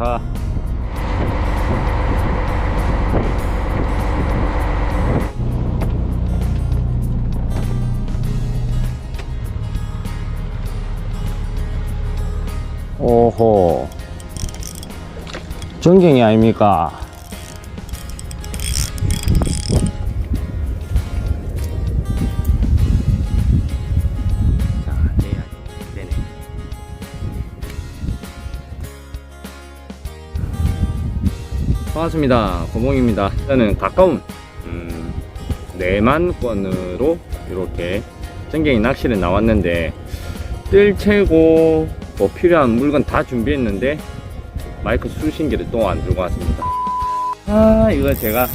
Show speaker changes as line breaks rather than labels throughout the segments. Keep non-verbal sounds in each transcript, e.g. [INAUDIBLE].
좋다. 오호. 전갱이 아닙니까? 반갑습니다. 고봉입니다. 저는 가까운 음, 내만권으로 이렇게 전갱이 낚시를 나왔는데 뜰 채고 뭐 필요한 물건 다 준비했는데 마이크 수신기를 또 안 들고 왔습니다. 아 이거 제가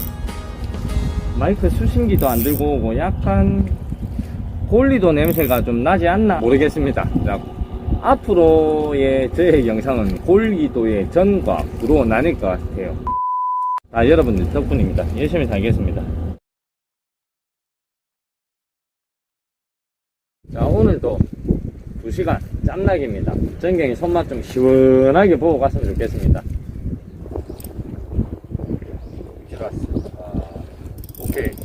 마이크 수신기도 안 들고 오고 약간 골리도 냄새가 좀 나지 않나 모르겠습니다. 자, 앞으로의 저의 영상은 골기도의 전과 후로 나뉠 것 같아요. 아 여러분들 덕분입니다. 열심히 살겠습니다. 자 오늘도 2시간 짬nak입니다. 전경이 손맛 좀 시원하게 보고 갔으면 좋겠습니다. 들어왔어. 아, 오케이.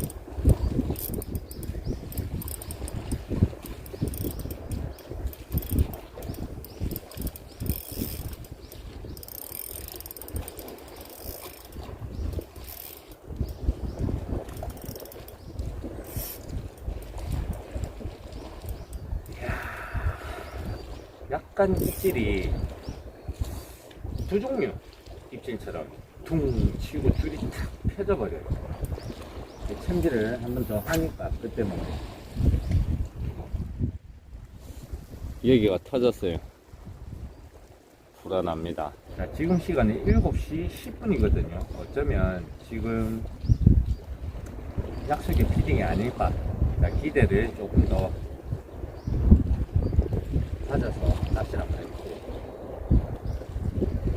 약간 입질이 두 종류 입질처럼 퉁 치고 줄이 탁 펴져 버려요. 이 챔질을 한 번 더 하니까 그때 뭐 여기가 터졌어요. 불안합니다. 자, 지금 시간이 7시 10분이거든요. 어쩌면 지금 약속의 피딩이 아닐까. 자, 기대를 조금 더 찾아서 낚시를 한번 해볼게요.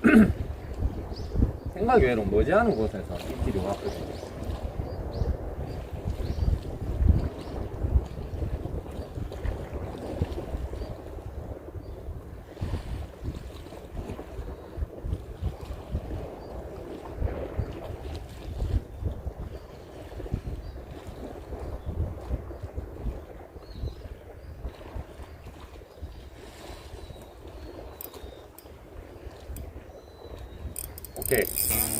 [CLEARS THROAT] 생각 외로 머지않은 곳에서 입질이 왔거든요. 오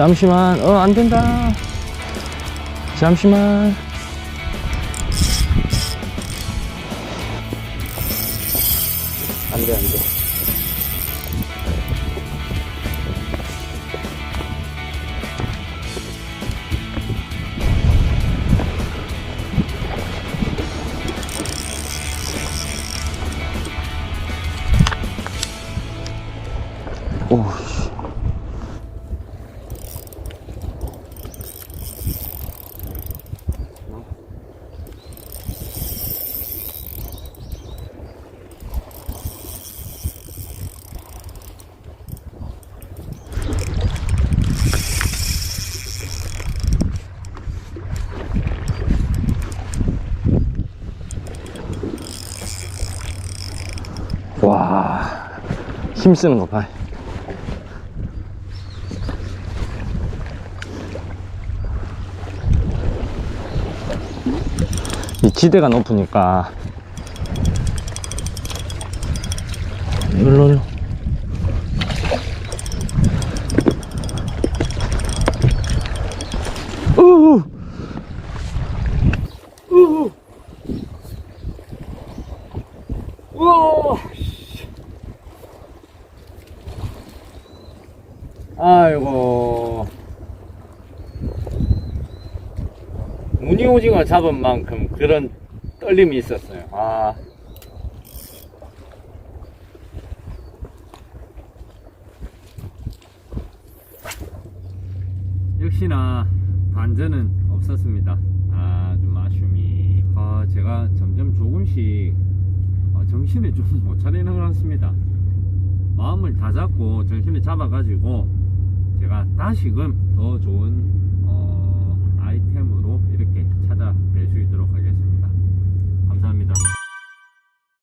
잠시만, 어, 안 된다. 잠시만. 안 돼, 안 돼. 오, 힘쓰는 거 봐. 이 지대가 높으니까. 일로 일로 우우 우우 우우 아이고. 무늬 오징어 잡은 만큼 그런 떨림이 있었어요. 아. 역시나 반전은 없었습니다. 아, 좀 아쉬움이. 아, 제가 점점 조금씩 아, 정신을 좀 못 차리는 것 같습니다. 마음을 다 잡고 정신을 잡아가지고 제가 다시금 더 좋은 어, 아이템으로 이렇게 찾아뵐 수 있도록 하겠습니다. 감사합니다.